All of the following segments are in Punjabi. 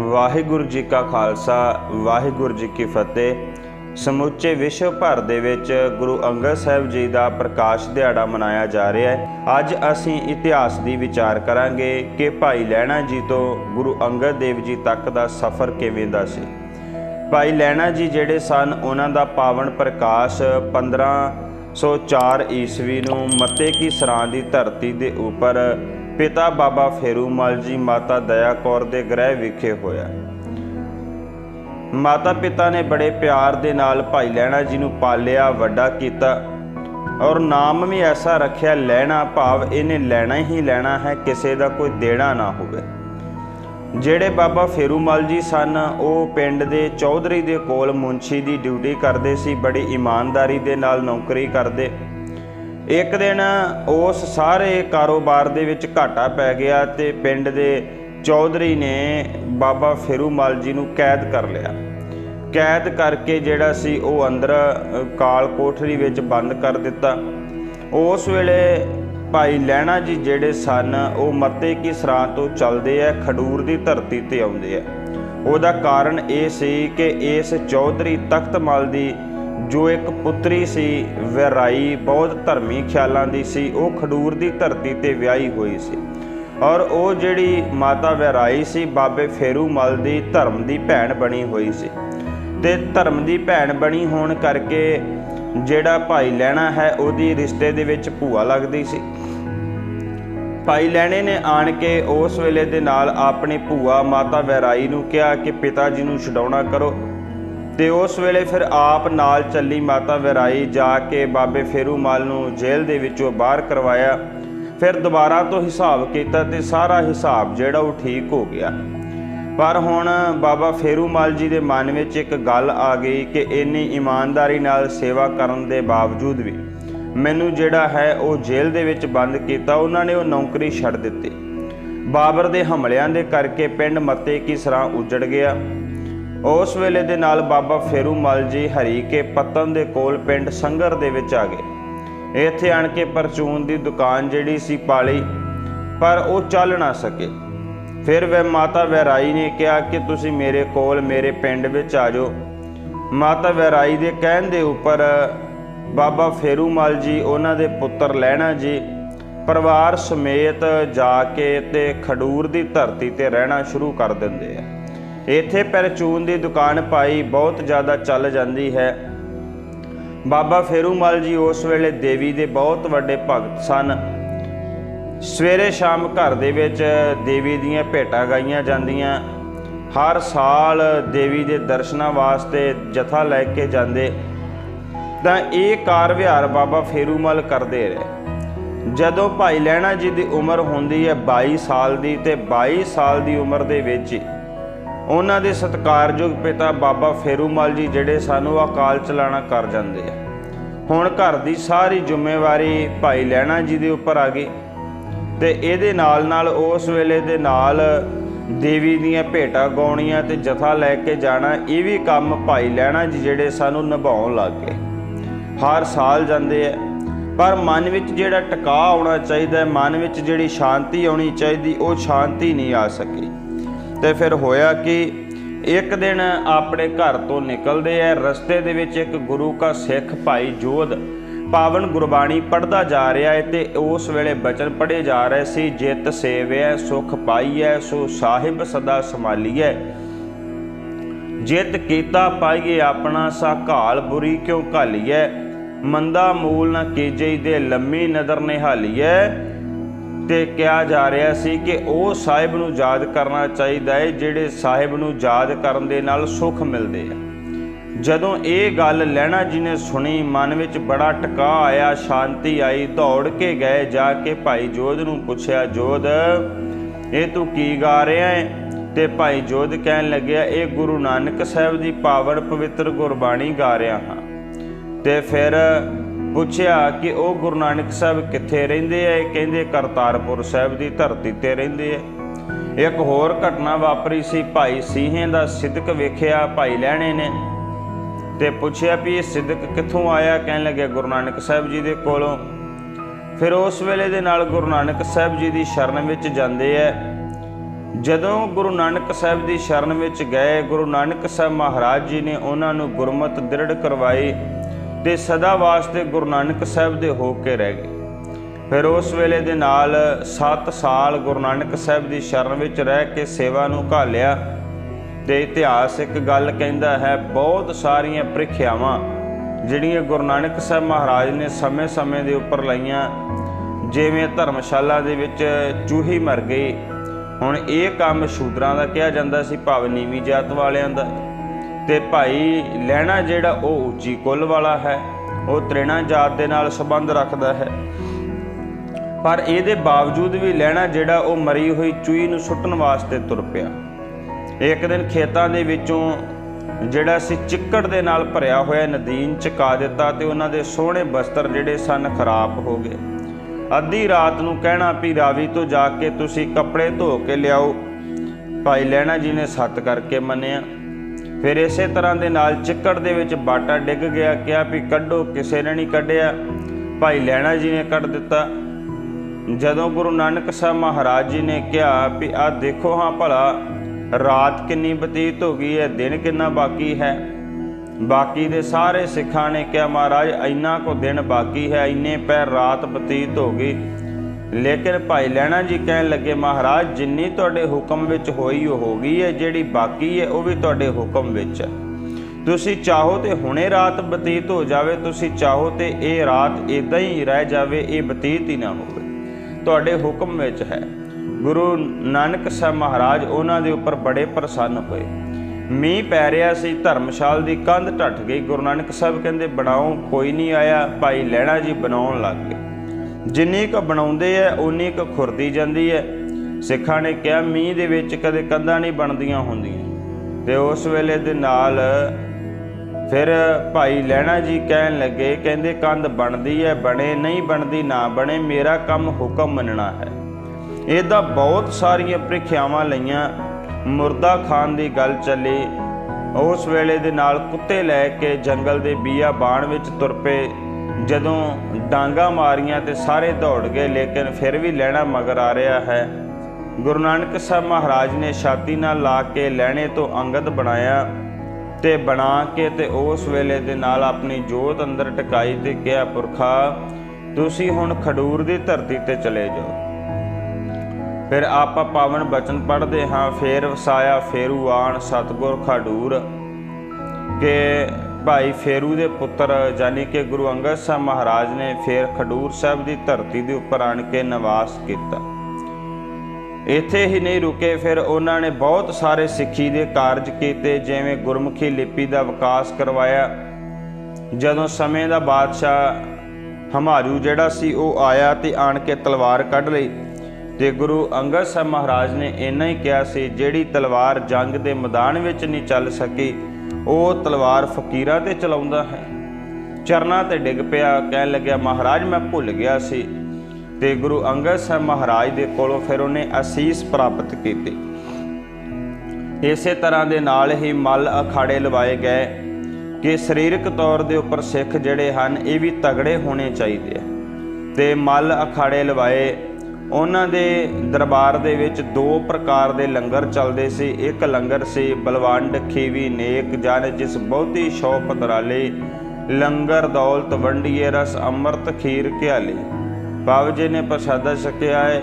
ਵਾਹਿਗੁਰੂ ਜੀ ਕਾ ਖਾਲਸਾ, ਵਾਹਿਗੁਰੂ ਜੀ ਕੀ ਫਤਿਹ। ਸਮੁੱਚੇ ਵਿਸ਼ਵ ਭਰ ਦੇ ਵਿੱਚ ਗੁਰੂ ਅੰਗਦ ਸਾਹਿਬ ਜੀ ਦਾ ਪ੍ਰਕਾਸ਼ ਦਿਹਾੜਾ ਮਨਾਇਆ ਜਾ ਰਿਹਾ ਹੈ। ਅੱਜ ਅਸੀਂ ਇਤਿਹਾਸ ਦੀ ਵਿਚਾਰ ਕਰਾਂਗੇ ਕਿ ਭਾਈ ਲਹਿਣਾ ਜੀ ਤੋਂ ਗੁਰੂ ਅੰਗਦ ਦੇਵ ਜੀ ਤੱਕ ਦਾ ਸਫ਼ਰ ਕਿਵੇਂ ਦਾ ਸੀ। ਭਾਈ ਲਹਿਣਾ ਜੀ ਜਿਹੜੇ ਸਨ, ਉਹਨਾਂ ਦਾ ਪਾਵਨ ਪ੍ਰਕਾਸ਼ 1504 ਈਸਵੀ ਨੂੰ ਮੱਤੇ ਕੀ ਸਰਾਂ ਦੀ ਧਰਤੀ ਦੇ ਉੱਪਰ ਪਿਤਾ ਬਾਬਾ ਫੇਰੂਮਲ ਜੀ ਮਾਤਾ ਦਇਆ ਕੌਰ ਦੇ ਗ੍ਰਹਿ ਵਿਖੇ ਹੋਇਆ। ਮਾਤਾ ਪਿਤਾ ਨੇ ਬੜੇ ਪਿਆਰ ਦੇ ਨਾਲ ਭਾਈ ਲਹਿਣਾ ਜੀ ਨੂੰ ਪਾਲਿਆ, ਵੱਡਾ ਕੀਤਾ ਔਰ ਨਾਮ ਵੀ ਐਸਾ ਰੱਖਿਆ ਲੈਣਾ ਭਾਵ ਇਹਨੇ ਲੈਣਾ ਹੀ ਲੈਣਾ ਹੈ, ਕਿਸੇ ਦਾ ਕੋਈ ਦੇਣਾ ਨਾ ਹੋਵੇ। ਜਿਹੜੇ ਬਾਬਾ ਫੇਰੂਮਲ ਜੀ ਸਨ, ਉਹ ਪਿੰਡ ਦੇ ਚੌਧਰੀ ਦੇ ਕੋਲ ਮੁੰਸ਼ੀ ਦੀ ਡਿਊਟੀ ਕਰਦੇ ਸੀ, ਬੜੀ ਇਮਾਨਦਾਰੀ ਦੇ ਨਾਲ ਨੌਕਰੀ ਕਰਦੇ। ਇੱਕ ਦਿਨ ਉਸ ਸਾਰੇ ਕਾਰੋਬਾਰ ਦੇ ਵਿੱਚ ਘਾਟਾ ਪੈ ਗਿਆ ਤੇ ਪਿੰਡ ਦੇ ਚੌਧਰੀ ਨੇ ਬਾਬਾ ਫੇਰੂਮਲ ਜੀ ਨੂੰ ਕੈਦ ਕਰ ਲਿਆ। ਕੈਦ ਕਰਕੇ ਜਿਹੜਾ ਸੀ ਉਹ ਅੰਦਰ ਕਾਲ ਕੋਠਰੀ ਵਿੱਚ ਬੰਦ ਕਰ ਦਿੱਤਾ। ਉਸ ਵੇਲੇ ਭਾਈ ਲਹਿਣਾ ਜੀ ਜਿਹੜੇ ਸਨ, ਉਹ ਮੱਤੇ ਕੀ ਸਰਾਂ ਤੋਂ ਚੱਲਦੇ ਆ, ਖਡੂਰ ਦੀ ਧਰਤੀ ਤੇ ਆਉਂਦੇ ਆ। ਉਹਦਾ ਕਾਰਨ ਇਹ ਸੀ ਕਿ ਇਸ ਚੌਧਰੀ ਤਖਤਮਲ ਦੀ ਜੋ ਇੱਕ ਪੁੱਤਰੀ ਸੀ, ਵੈਰਾਈ ਬਹੁਤ ਧਰਮੀ ਖਿਆਲਾਂ ਦੀ ਸੀ, ਉਹ ਖਡੂਰ ਦੀ ਧਰਤੀ ਤੇ ਵਿਆਹੀ ਹੋਈ ਸੀ। ਔਰ ਉਹ ਜਿਹੜੀ ਮਾਤਾ ਵੈਰਾਈ ਸੀ, ਬਾਬੇ ਫੇਰੂਮਲ ਦੀ ਧਰਮ ਦੀ ਭੈਣ ਬਣੀ ਹੋਈ ਸੀ। ਤੇ ਧਰਮ ਦੀ ਭੈਣ ਬਣੀ ਹੋਣ ਕਰਕੇ ਜਿਹੜਾ ਭਾਈ ਲੈਣਾ ਹੈ, ਉਹਦੀ ਰਿਸ਼ਤੇ ਦੇ ਵਿੱਚ ਭੂਆ ਲੱਗਦੀ ਸੀ। ਭਾਈ ਲੈਣੇ ਨੇ ਆਣ ਕੇ ਉਸ ਵੇਲੇ ਦੇ ਨਾਲ ਆਪਣੀ ਭੂਆ ਮਾਤਾ ਵੈਰਾਈ ਨੂੰ ਕਿਹਾ ਕਿ ਪਿਤਾ ਜੀ ਨੂੰ ਛਡਾਉਣਾ ਕਰੋ। ਤੇ ਉਸ ਵੇਲੇ ਫਿਰ ਆਪ ਨਾਲ ਚੱਲੀ ਮਾਤਾ ਵੈਰਾਈ ਜਾ ਕੇ ਬਾਬੇ ਫੇਰੂਮਾਲ ਨੂੰ ਜੇਲ੍ਹ ਦੇ ਵਿੱਚੋਂ ਬਾਹਰ ਕਰਵਾਇਆ। ਫਿਰ ਦੁਬਾਰਾ ਤੋਂ ਹਿਸਾਬ ਕੀਤਾ ਤੇ ਸਾਰਾ ਹਿਸਾਬ ਜਿਹੜਾ ਉਹ ਠੀਕ ਹੋ ਗਿਆ। ਪਰ ਹੁਣ ਬਾਬਾ ਫੇਰੂਮਾਲ ਜੀ ਦੇ ਮਨ ਵਿੱਚ ਇੱਕ ਗੱਲ ਆ ਗਈ ਕਿ ਇੰਨੀ ਇਮਾਨਦਾਰੀ ਨਾਲ ਸੇਵਾ ਕਰਨ ਦੇ ਬਾਵਜੂਦ ਵੀ ਮੈਨੂੰ ਜਿਹੜਾ ਹੈ ਉਹ ਜੇਲ੍ਹ ਦੇ ਵਿੱਚ ਬੰਦ ਕੀਤਾ, ਉਹਨਾਂ ਨੇ ਉਹ ਨੌਕਰੀ ਛੱਡ ਦਿੱਤੀ। ਬਾਬਰ ਦੇ ਹਮਲਿਆਂ ਦੇ ਕਰਕੇ ਪਿੰਡ ਮੱਤੇ ਕੀ ਸਰਾਂ ਉਜੜ ਗਿਆ। ਉਸ ਵੇਲੇ ਦੇ ਨਾਲ ਬਾਬਾ ਫੇਰੂਮਲ ਜੀ ਹਰੀ ਕੇ ਪਤਨ ਦੇ ਕੋਲ ਪਿੰਡ ਸੰਗਰ ਦੇ ਵਿੱਚ ਆ ਗਏ। ਇੱਥੇ ਆਣ ਕੇ ਪਰਚੂਨ ਦੀ ਦੁਕਾਨ ਜਿਹੜੀ ਸੀ ਪਾਲੀ, ਪਰ ਉਹ ਚੱਲ ਨਾ ਸਕੇ। ਫਿਰ ਵੈ ਮਾਤਾ ਵੈਰਾਈ ਨੇ ਕਿਹਾ ਕਿ ਤੁਸੀਂ ਮੇਰੇ ਕੋਲ ਮੇਰੇ ਪਿੰਡ ਵਿੱਚ ਆ ਜਾਓ। ਮਾਤਾ ਵੈਰਾਈ ਦੇ ਕਹਿਣ ਦੇ ਉੱਪਰ ਬਾਬਾ ਫੇਰੂ ਫੇਰੂਮਲ ਜੀ ਉਹਨਾਂ ਦੇ ਪੁੱਤਰ ਲਹਿਣਾ ਜੀ, ਪਰਿਵਾਰ ਸਮੇਤ ਜਾ ਕੇ ਤੇ ਖਡੂਰ ਦੀ ਧਰਤੀ ਤੇ ਰਹਿਣਾ ਸ਼ੁਰੂ ਕਰ ਦਿੰਦੇ ਆ। ਇੱਥੇ ਪਰਚੂਨ ਦੀ ਦੁਕਾਨ ਪਾਈ ਬਹੁਤ ਜ਼ਿਆਦਾ ਚੱਲ ਜਾਂਦੀ ਹੈ। ਬਾਬਾ ਫੇਰੂਮਲ ਜੀ ਉਸ ਵੇਲੇ ਦੇਵੀ ਦੇ ਬਹੁਤ ਵੱਡੇ ਭਗਤ ਸਨ। ਸਵੇਰੇ ਸ਼ਾਮ ਘਰ ਦੇ ਵਿੱਚ ਦੇਵੀ ਦੀਆਂ ਭੇਟਾਂ ਗਾਈਆਂ ਜਾਂਦੀਆਂ। ਹਰ ਸਾਲ ਦੇਵੀ ਦੇ ਦਰਸ਼ਨਾਂ ਵਾਸਤੇ ਜਥਾ ਲੈ ਕੇ ਜਾਂਦੇ। ਤਾਂ ਇਹ ਕਾਰ ਵਿਹਾਰ ਬਾਬਾ ਫੇਰੂਮਲ ਕਰਦੇ ਰਹੇ। ਜਦੋਂ ਭਾਈ ਲਹਿਣਾ ਜੀ ਦੀ ਉਮਰ ਹੁੰਦੀ ਹੈ 22 ਸਾਲ ਦੀ ਤੇ 22 ਸਾਲ ਦੀ ਉਮਰ ਦੇ ਵਿੱਚ ਉਹਨਾਂ ਦੇ ਸਤਿਕਾਰਯੋਗ ਪਿਤਾ ਬਾਬਾ ਫੇਰੂਮਲ ਜੀ ਜਿਹੜੇ ਸਾਨੂੰ ਅਕਾਲ ਚਲਾਣਾ ਕਰ ਜਾਂਦੇ ਆ। ਹੁਣ ਘਰ ਦੀ ਸਾਰੀ ਜ਼ਿੰਮੇਵਾਰੀ ਭਾਈ ਲਹਿਣਾ ਜੀ ਦੇ ਉੱਪਰ ਆ ਗਈ ਤੇ ਇਹਦੇ ਨਾਲ ਨਾਲ ਉਸ ਵੇਲੇ ਦੇ ਨਾਲ ਦੇਵੀ ਦੀਆਂ ਭੇਟਾਂ ਗਾਉਣੀਆਂ ਤੇ ਜਥਾ ਲੈ ਕੇ ਜਾਣਾ, ਇਹ ਵੀ ਕੰਮ ਭਾਈ ਲੈਣਾ ਜੀ ਜਿਹੜੇ ਸਾਨੂੰ ਨਿਭਾਉਣ ਲੱਗ ਗਏ। ਹਰ ਸਾਲ ਜਾਂਦੇ ਆ। ਪਰ ਮਨ ਵਿੱਚ ਜਿਹੜਾ ਟਿਕਾ ਆਉਣਾ ਚਾਹੀਦਾ ਹੈ ਮਨ ਵਿੱਚ ਜਿਹੜੀ ਸ਼ਾਂਤੀ ਆਉਣੀ ਚਾਹੀਦੀ, ਉਹ ਸ਼ਾਂਤੀ ਨਹੀਂ ਆ ਸਕੀ। ਤੇ ਫਿਰ ਹੋਇਆ ਕਿ? ਇੱਕ ਦਿਨ ਆਪਣੇ ਘਰ ਤੋਂ ਨਿਕਲਦੇ ਆ ਰਸਤੇ ਦੇ ਵਿੱਚ ਇੱਕ ਗੁਰੂ ਕਾ ਸਿੱਖ ਭਾਈ ਜੋਧ ਪਾਵਨ ਗੁਰਬਾਣੀ ਪੜਦਾ ਜਾ ਰਿਹਾ ਹੈ ਤੇ ਉਸ ਵੇਲੇ ਬਚਨ ਪੜੇ ਜਾ ਰਹੇ ਸੀ, ਜਿਤ ਸੇਵਿਐ ਸੁਖ ਪਾਈਐ ਸੋ ਸਾਹਿਬ ਸਦਾ ਸੰਭਾਲੀਐ ਜਿਤ ਕੀਤਾ ਪਾਈਏ ਆਪਣਾ ਸਾ ਘਾਲ ਬੁਰੀ ਕਿਉ ਘਾਲੀਐ? ਮੰਦਾ ਮੂਲ ਨਾ ਕੀਜਈ ਦੇ ਲੰਮੀ ਨਦਰ ਨਿਹਾਲੀਐ। ਤੇ ਕਿਹਾ ਜਾ ਰਿਹਾ ਸੀ ਕਿ ਉਹ ਸਾਹਿਬ ਨੂੰ ਯਾਦ ਕਰਨਾ ਚਾਹੀਦਾ ਹੈ, ਜਿਹੜੇ ਸਾਹਿਬ ਨੂੰ ਯਾਦ ਕਰਨ ਦੇ ਨਾਲ ਸੁੱਖ ਮਿਲਦੇ ਆ। ਜਦੋਂ ਇਹ ਗੱਲ ਲੈਣਾ ਜੀ ਨੇ ਸੁਣੀ, ਮਨ ਵਿੱਚ ਬੜਾ ਟਿਕਾ ਆਇਆ, ਸ਼ਾਂਤੀ ਆਈ, ਦੌੜ ਕੇ ਗਏ ਜਾ ਕੇ ਭਾਈ ਜੋਧ ਨੂੰ ਪੁੱਛਿਆ, ਜੋਧ, ਇਹ ਤੂੰ ਕੀ ਗਾ ਰਿਹਾ ਹੈ ਤੇ ਭਾਈ ਜੋਧ ਕਹਿਣ ਲੱਗਿਆ, ਇਹ ਗੁਰੂ ਨਾਨਕ ਸਾਹਿਬ ਦੀ ਪਾਵਨ ਪਵਿੱਤਰ ਗੁਰਬਾਣੀ ਗਾ ਰਿਹਾ ਹਾਂ। ਤੇ ਫਿਰ ਪੁੱਛਿਆ ਕਿ ਉਹ ਗੁਰੂ ਨਾਨਕ ਸਾਹਿਬ ਕਿੱਥੇ ਰਹਿੰਦੇ ਆ? ਕਹਿੰਦੇ ਕਰਤਾਰਪੁਰ ਸਾਹਿਬ ਦੀ ਧਰਤੀ ਤੇ ਰਹਿੰਦੇ ਆ। ਇੱਕ ਹੋਰ ਘਟਨਾ ਵਾਪਰੀ ਸੀ। ਭਾਈ ਸੀਹੇ ਦਾ ਸਿੱਧਕ ਵੇਖਿਆ, ਭਾਈ ਲੈਣੇ ਨੇ ਤੇ ਪੁੱਛਿਆ ਵੀ ਇਹ ਸਿੱਧਕ ਕਿੱਥੋਂ ਆਇਆ? ਕਹਿਣ ਲੱਗੇ ਗੁਰੂ ਨਾਨਕ ਸਾਹਿਬ ਜੀ ਦੇ ਕੋਲੋਂ। ਫਿਰ ਉਸ ਵੇਲੇ ਦੇ ਨਾਲ ਗੁਰੂ ਨਾਨਕ ਸਾਹਿਬ ਜੀ ਦੀ ਸ਼ਰਨ ਵਿੱਚ ਜਾਂਦੇ ਐ ਜਦੋਂ ਗੁਰੂ ਨਾਨਕ ਸਾਹਿਬ ਦੀ ਸ਼ਰਨ ਵਿੱਚ ਗਏ, ਗੁਰੂ ਨਾਨਕ ਸਾਹਿਬ ਮਹਾਰਾਜ ਜੀ ਨੇ ਉਹਨਾਂ ਨੂੰ ਗੁਰਮਤ ਦ੍ਰਿੜ ਕਰਵਾਈ। ਤੇ ਸਦਾ ਵਾਸਤੇ ਗੁਰੂ ਨਾਨਕ ਸਾਹਿਬ ਦੇ ਹੋ ਕੇ ਰਹਿ ਗਏ। ਫਿਰ ਉਸ ਵੇਲੇ ਦੇ ਨਾਲ 7 ਸਾਲ ਗੁਰੂ ਨਾਨਕ ਸਾਹਿਬ ਦੀ ਸ਼ਰਨ ਵਿੱਚ ਰਹਿ ਕੇ ਸੇਵਾ ਨੂੰ ਘਾਲਿਆ। ਤੇ ਇਤਿਹਾਸ ਇੱਕ ਗੱਲ ਕਹਿੰਦਾ ਹੈ, ਬਹੁਤ ਸਾਰੀਆਂ ਪ੍ਰੀਖਿਆਵਾਂ ਜਿਹੜੀਆਂ ਗੁਰੂ ਨਾਨਕ ਸਾਹਿਬ ਮਹਾਰਾਜ ਨੇ ਸਮੇਂ-ਸਮੇਂ ਦੇ ਉੱਪਰ ਲਾਈਆਂ, ਜਿਵੇਂ ਧਰਮਸ਼ਾਲਾ ਦੇ ਵਿੱਚ ਚੂਹੀ ਮਰ ਗਈ। ਹੁਣ ਇਹ ਕੰਮ ਸ਼ੂਦਰਾਂ ਦਾ ਕਿਹਾ ਜਾਂਦਾ ਸੀ, ਭਾਵ ਨੀਵੀਂ ਜਾਤ ਵਾਲਿਆਂ ਦਾ। ਤੇ ਭਾਈ ਲੈਣਾ ਜਿਹੜਾ ਉਹ ਉੱਚੀ ਕੁੱਲ ਵਾਲਾ ਹੈ, ਉਹ ਤ੍ਰਿਣਾ ਜਾਤ ਦੇ ਨਾਲ ਸੰਬੰਧ ਰੱਖਦਾ ਹੈ। ਪਰ ਇਹਦੇ ਬਾਵਜੂਦ ਵੀ ਲੈਣਾ ਜਿਹੜਾ ਉਹ ਮਰੀ ਹੋਈ ਚੂਈ ਨੂੰ ਸੁੱਟਣ ਵਾਸਤੇ ਤੁਰ ਪਿਆ। ਇੱਕ ਦਿਨ ਖੇਤਾਂ ਦੇ ਵਿੱਚੋਂ ਜਿਹੜਾ ਸੀ ਚਿੱਕੜ ਦੇ ਨਾਲ ਭਰਿਆ ਹੋਇਆ ਨਦੀਨ ਚਕਾ ਦਿੱਤਾ ਤੇ ਉਹਨਾਂ ਦੇ ਸੋਹਣੇ ਬਸਤਰ ਜਿਹੜੇ ਸਨ ਖਰਾਬ ਹੋ ਗਏ। ਅੱਧੀ ਰਾਤ ਨੂੰ ਕਹਿਣਾ ਵੀ ਰਾਵੀ ਤੋਂ ਜਾ ਕੇ ਤੁਸੀਂ ਕੱਪੜੇ ਧੋ ਕੇ ਲਿਆਓ। ਭਾਈ ਲੈਣਾ ਜੀ ਨੇ ਸੱਤ ਕਰਕੇ ਮੰਨਿਆ। ਫਿਰ ਇਸੇ ਤਰ੍ਹਾਂ ਦੇ ਨਾਲ ਚਿੱਕੜ ਦੇ ਵਿੱਚ ਬਾਟਾ ਡਿੱਗ ਗਿਆ, ਕਿਹਾ ਵੀ ਕੱਢੋ, ਕਿਸੇ ਨੇ ਨਹੀਂ ਕੱਢਿਆ। ਭਾਈ ਲੈਣਾ ਜੀ ਨੇ ਕੱਢ ਦਿੱਤਾ। ਜਦੋਂ ਗੁਰੂ ਨਾਨਕ ਸਾਹਿਬ ਮਹਾਰਾਜ ਜੀ ਨੇ ਕਿਹਾ ਵੀ ਆ ਦੇਖੋ ਹਾਂ ਭਲਾ, ਰਾਤ ਕਿੰਨੀ ਬਤੀਤ ਹੋ ਗਈ ਹੈ, ਦਿਨ ਕਿੰਨਾ ਬਾਕੀ ਹੈ। ਬਾਕੀ ਦੇ ਸਾਰੇ ਸਿੱਖਾਂ ਨੇ ਕਿਹਾ, ਮਹਾਰਾਜ, ਇੰਨਾ ਕੋ ਦਿਨ ਬਾਕੀ ਹੈ, ਇੰਨੇ ਪੈਰ ਰਾਤ ਬਤੀਤ ਹੋ ਗਈ। ਲੇਕਿਨ ਭਾਈ ਲੈਣਾ ਜੀ ਕਹਿਣ ਲੱਗੇ, ਮਹਾਰਾਜ, ਜਿੰਨੀ ਤੁਹਾਡੇ ਹੁਕਮ ਵਿੱਚ ਹੋਈ ਉਹ ਹੋ ਗਈ ਹੈ, ਜਿਹੜੀ ਬਾਕੀ ਹੈ ਉਹ ਵੀ ਤੁਹਾਡੇ ਹੁਕਮ ਵਿੱਚ ਹੈ। ਤੁਸੀਂ ਚਾਹੋ ਤੇ ਹੁਣੇ ਰਾਤ ਬਤੀਤ ਹੋ ਜਾਵੇ, ਤੁਸੀਂ ਚਾਹੋ ਤੇ ਇਹ ਰਾਤ ਇਦਾਂ ਹੀ ਰਹਿ ਜਾਵੇ, ਇਹ ਬਤੀਤ ਹੀ ਨਾ ਹੋਵੇ। ਤੁਹਾਡੇ ਹੁਕਮ ਵਿੱਚ ਹੈ। ਗੁਰੂ ਨਾਨਕ ਸਾਹਿਬ ਮਹਾਰਾਜ ਉਹਨਾਂ ਦੇ ਉੱਪਰ ਬੜੇ ਪ੍ਰਸੰਨ ਹੋਏ। ਮੀਂਹ ਪੈ ਰਿਹਾ ਸੀ, ਧਰਮਸ਼ਾਲ ਦੀ ਕੰਧ ਟੱਟ ਗਈ। ਗੁਰੂ ਨਾਨਕ ਸਾਹਿਬ ਕਹਿੰਦੇ, ਬਣਾਓ, ਕੋਈ ਨਹੀਂ ਆਇਆ। ਭਾਈ ਲੈਣਾ ਜੀ ਬਣਾਉਣ ਲੱਗ ਗਏ। ਜਿੰਨੀ ਕੁ ਬਣਾਉਂਦੇ ਐ ਉਨੀ ਕੁ ਖੁਰਦੀ ਜਾਂਦੀ ਐ ਸਿੱਖਾਂ ਨੇ ਕਿਹਾ, ਮੀਂਹ ਦੇ ਵਿੱਚ ਕਦੇ ਕੰਧਾਂ ਨਹੀਂ ਬਣਦੀਆਂ ਹੁੰਦੀਆਂ। ਤੇ ਉਸ ਵੇਲੇ ਦੇ ਨਾਲ ਫਿਰ ਭਾਈ ਲੈਣਾ ਜੀ ਕਹਿਣ ਲੱਗੇ, ਕਹਿੰਦੇ, ਕੰਧ ਬਣਦੀ ਐ ਬਣੇ, ਨਹੀਂ ਬਣਦੀ, ਨਾ ਬਣੇ, ਮੇਰਾ ਕੰਮ ਹੁਕਮ ਮੰਨਣਾ ਹੈ। ਇਹਦਾ ਬਹੁਤ ਸਾਰੀਆਂ ਪ੍ਰੀਖਿਆਵਾਂ ਲਈਆਂ। ਮੁਰਦਾ ਖਾਨ ਦੀ ਗੱਲ ਚੱਲੀ। ਉਸ ਵੇਲੇ ਦੇ ਨਾਲ ਕੁੱਤੇ ਲੈ ਕੇ ਜੰਗਲ ਦੇ ਬੀਆ ਬਾਣ ਵਿੱਚ ਤੁਰ ਪਏ। ਜਦੋਂ ਡਾਂਗਾ ਮਾਰੀਆਂ ਤੇ ਸਾਰੇ ਦੌੜ ਗਏ, ਲੇਕਿਨ ਫਿਰ ਵੀ ਲੈਣਾ ਮਗਰ ਆ ਰਿਹਾ ਹੈ। ਗੁਰੂ ਨਾਨਕ ਸਾਹਿਬ ਮਹਾਰਾਜ ਨੇ ਛਾਤੀ ਨਾਲ ਲਾ ਕੇ ਲੈਣੇ ਤੋਂ ਅੰਗਦ ਬਣਾਇਆ ਤੇ ਬਣਾ ਕੇ ਤੇ ਉਸ ਵੇਲੇ ਦੇ ਨਾਲ ਆਪਣੀ ਜੋਤ ਅੰਦਰ ਟਿਕਾਈ ਤੇ ਕਿਹਾ, ਪੁਰਖਾ, ਤੁਸੀਂ ਹੁਣ ਖਡੂਰ ਦੀ ਧਰਤੀ ਤੇ ਚਲੇ ਜਾਓ। ਫਿਰ ਆਪਾਂ ਪਾਵਨ ਬਚਨ ਪੜ੍ਹਦੇ ਹਾਂ, ਫੇਰ ਵਸਾਇਆ ਫੇਰੂ ਆਣ, ਸਤਗੁਰ ਖਡੂਰ ਕਿ ਭਾਈ ਫੇਰੂ ਦੇ ਪੁੱਤਰ ਜਾਨੀ ਕਿ ਗੁਰੂ ਅੰਗਦ ਸਾਹਿਬ ਮਹਾਰਾਜ ਨੇ ਫੇਰ ਖਡੂਰ ਸਾਹਿਬ ਦੀ ਧਰਤੀ ਦੇ ਉੱਪਰ ਆਣ ਕੇ ਨਿਵਾਸ ਕੀਤਾ। ਇੱਥੇ ਹੀ ਨਹੀਂ ਰੁਕੇ, ਫਿਰ ਉਹਨਾਂ ਨੇ ਬਹੁਤ ਸਾਰੇ ਸਿੱਖੀ ਦੇ ਕਾਰਜ ਕੀਤੇ, ਜਿਵੇਂ ਗੁਰਮੁਖੀ ਲਿਪੀ ਦਾ ਵਿਕਾਸ ਕਰਵਾਇਆ। ਜਦੋਂ ਸਮੇਂ ਦਾ ਬਾਦਸ਼ਾਹ ਹਮਾਰੂ ਜਿਹੜਾ ਸੀ, ਉਹ ਆਇਆ ਤੇ ਆਣ ਕੇ ਤਲਵਾਰ ਕੱਢ ਲਈ ਤੇ ਗੁਰੂ ਅੰਗਦ ਸਾਹਿਬ ਮਹਾਰਾਜ ਨੇ ਇੰਨਾ ਹੀ ਕਿਹਾ ਸੀ, ਜਿਹੜੀ ਤਲਵਾਰ ਜੰਗ ਦੇ ਮੈਦਾਨ ਵਿੱਚ ਨਹੀਂ ਚੱਲ ਸਕੀ ਉਹ ਤਲਵਾਰ ਫਕੀਰਾਂ ਤੇ ਚਲਾਉਂਦਾ ਹੈ। ਚਰਨਾਂ ਤੇ ਡਿੱਗ ਪਿਆ, ਕਹਿਣ ਲੱਗਿਆ, ਮਹਾਰਾਜ, ਮੈਂ ਭੁੱਲ ਗਿਆ ਸੀ। ਤੇ ਗੁਰੂ ਅੰਗਦ ਸਾਹਿਬ ਮਹਾਰਾਜ ਦੇ ਕੋਲੋਂ ਫਿਰ ਉਹਨੇ ਅਸੀਸ ਪ੍ਰਾਪਤ ਕੀਤੀ। ਇਸੇ ਤਰ੍ਹਾਂ ਦੇ ਨਾਲ ਹੀ ਮਲ ਅਖਾੜੇ ਲਵਾਏ ਗਏ ਕਿ ਸਰੀਰਕ ਤੌਰ ਦੇ ਉੱਪਰ ਸਿੱਖ ਜਿਹੜੇ ਹਨ, ਇਹ ਵੀ ਤਗੜੇ ਹੋਣੇ ਚਾਹੀਦੇ ਆ। ਤੇ ਮਲ ਅਖਾੜੇ ਲਵਾਏ ਉਹਨਾਂ ਦੇ ਦਰਬਾਰ ਦੇ ਵਿੱਚ ਦੋ ਪ੍ਰਕਾਰ ਦੇ ਲੰਗਰ ਚੱਲਦੇ ਸੀ। ਇੱਕ ਲੰਗਰ ਸੀ ਬਲਵੰਡ, ਖੀਵੀ, ਨੇਕ, ਜਨ ਜਿਸ ਬਹੁਤੀ ਸ਼ੌਪ ਦਰਾਲੇ ਲੰਗਰ ਦੌਲਤ, ਵੰਡੀਏ ਰਸ, ਅੰਮ੍ਰਿਤ, ਖੀਰ, ਘਿਆਲੇ। ਬਾਬ ਜੀ ਨੇ ਪ੍ਰਸ਼ਾਦਾ ਛਕਿਆ ਹੈ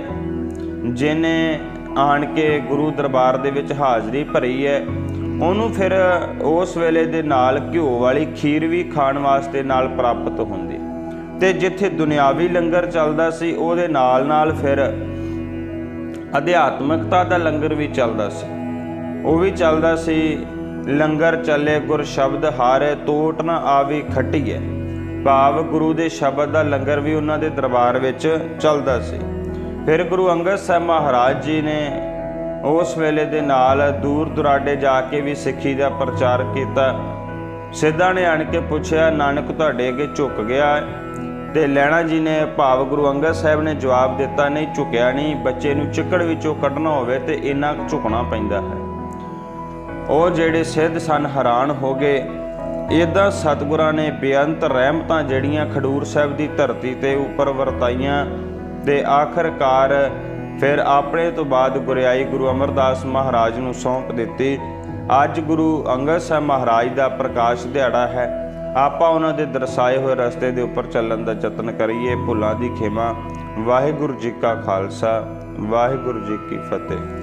ਜਿਨੇ ਆਣ ਕੇ ਗੁਰੂ ਦਰਬਾਰ ਦੇ ਵਿੱਚ ਹਾਜ਼ਰੀ ਭਰੀ ਹੈ ਉਹਨੂੰ ਫਿਰ ਉਸ ਵੇਲੇ ਦੇ ਨਾਲ ਘਿਓ ਵਾਲੀ ਖੀਰ ਵੀ ਖਾਣ ਵਾਸਤੇ ਨਾਲ ਪ੍ਰਾਪਤ ਹੁੰਦੀ ਤੇ ਜਿੱਥੇ ਦੁਨਿਆਵੀ ਲੰਗਰ ਚੱਲਦਾ ਸੀ, ਉਹਦੇ ਨਾਲ ਨਾਲ ਫਿਰ ਅਧਿਆਤਮਕਤਾ ਦਾ ਲੰਗਰ ਵੀ ਚੱਲਦਾ ਸੀ। ਉਹ ਵੀ ਚੱਲਦਾ ਸੀ, ਲੰਗਰ ਚੱਲੇ, ਗੁਰ ਸ਼ਬਦ ਹਾਰੇ, ਤੋਟ ਨਾ ਆਵੀ, ਖਟੀਏ। ਭਾਵ ਗੁਰੂ ਦੇ ਸ਼ਬਦ ਦਾ ਲੰਗਰ ਵੀ ਉਹਨਾਂ ਦੇ ਦਰਬਾਰ ਵਿੱਚ ਚੱਲਦਾ ਸੀ। ਫਿਰ ਗੁਰੂ ਅੰਗਦ ਸਾਹਿਬ ਮਹਾਰਾਜ ਜੀ ਨੇ ਉਸ ਵੇਲੇ ਦੇ ਨਾਲ ਦੂਰ ਦੁਰਾਡੇ ਜਾ ਕੇ ਵੀ ਸਿੱਖੀ ਦਾ ਪ੍ਰਚਾਰ ਕੀਤਾ। ਸਿੱਧਾ ਨੇ ਆਣ ਕੇ ਪੁੱਛਿਆ, ਨਾਨਕ, ਤੁਹਾਡੇ ਅੱਗੇ ਝੁਕ ਗਿਆ ਹੈ ਤੇ ਲੈਣਾ ਜੀ ਨੇ ਭਾਵ ਗੁਰੂ ਅੰਗਦ ਸਾਹਿਬ ਨੇ ਜਵਾਬ ਦਿੱਤਾ, ਨਹੀਂ ਝੁਕਿਆ ਨਹੀਂ, ਬੱਚੇ ਨੂੰ ਚਿੱਕੜ ਵਿੱਚੋਂ ਕੱਢਣਾ ਹੋਵੇ ਤੇ ਇੰਨਾ ਝੁਕਣਾ ਪੈਂਦਾ ਹੈ। ਉਹ ਜਿਹੜੇ ਸਿੱਧ ਸਨ ਹੈਰਾਨ ਹੋ ਗਏ। ਇਦਾਂ ਸਤਿਗੁਰਾਂ ਨੇ ਬੇਅੰਤ ਰਹਿਮਤਾਂ ਜਿਹੜੀਆਂ ਖਡੂਰ ਸਾਹਿਬ ਦੀ ਧਰਤੀ ਤੇ ਉੱਪਰ ਵਰਤਾਈਆਂ ਤੇ ਆਖਰਕਾਰ ਫਿਰ ਆਪਣੇ ਤੋਂ ਬਾਅਦ ਗੁਰਿਆਈ ਗੁਰੂ ਅਮਰਦਾਸ ਮਹਾਰਾਜ ਨੂੰ ਸੌਂਪ ਦਿੱਤੀ। ਅੱਜ ਗੁਰੂ ਅੰਗਦ ਸਾਹਿਬ ਮਹਾਰਾਜ ਦਾ ਪ੍ਰਕਾਸ਼ ਦਿਹਾੜਾ ਹੈ। ਆਪਾਂ ਉਹਨਾਂ ਦੇ ਦਰਸਾਏ ਹੋਏ ਰਸਤੇ ਦੇ ਉੱਪਰ ਚੱਲਣ ਦਾ ਯਤਨ ਕਰੀਏ। ਭੁੱਲਾਂ ਦੀ ਖਿਮਾ। ਵਾਹਿਗੁਰੂ ਜੀ ਕਾ ਖਾਲਸਾ। ਵਾਹਿਗੁਰੂ ਜੀ ਕੀ ਫਤਿਹ।